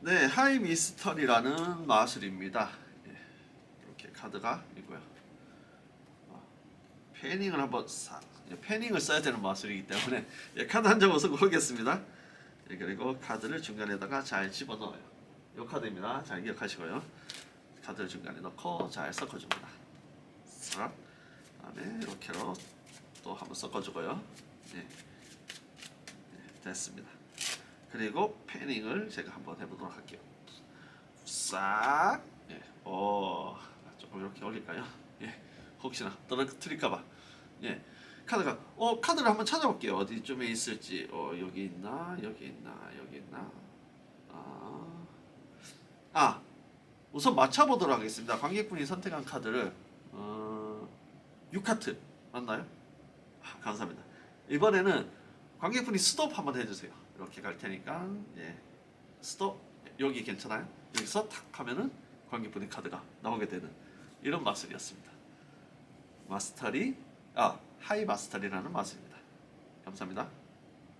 네, 하이 미스터리라는 마술입니다. 예, 이렇게 카드가 있고요. 어, 패닝을 한번 싹 예, 패닝을 써야 되는 마술이기 때문에 예, 카드 한 장을 쓰고 보겠습니다. 예, 그리고 카드를 중간에다가 잘 집어넣어요. 이 카드입니다. 잘 기억하시고요. 카드를 중간에 넣고 잘 섞어줍니다. 싹. 다음에 이렇게로 또 한번 섞어주고요. 예. 예, 됐습니다. 그리고 패닝을 제가 한번 해보도록 할게요. 싹. 예. 오. 조금 이렇게 올릴까요? 예. 혹시나 떨어뜨릴까봐. 예. 카드가 어 카드를 한번 찾아볼게요. 어디쯤에 있을지. 어 여기 있나? 여기 있나? 여기 있나? 아. 아. 우선 맞춰보도록 하겠습니다. 관객분이 선택한 카드를 어 6카트 맞나요? 아, 감사합니다. 이번에는 관객분이 스톱 한번 해주세요. 이렇게 갈 테니까 예 스톱 여기 괜찮아요? 여기서 탁 하면은 관객분의 카드가 나오게 되는 이런 마술이었습니다. 마스터리 아 하이 마스터리라는 마술입니다. 감사합니다.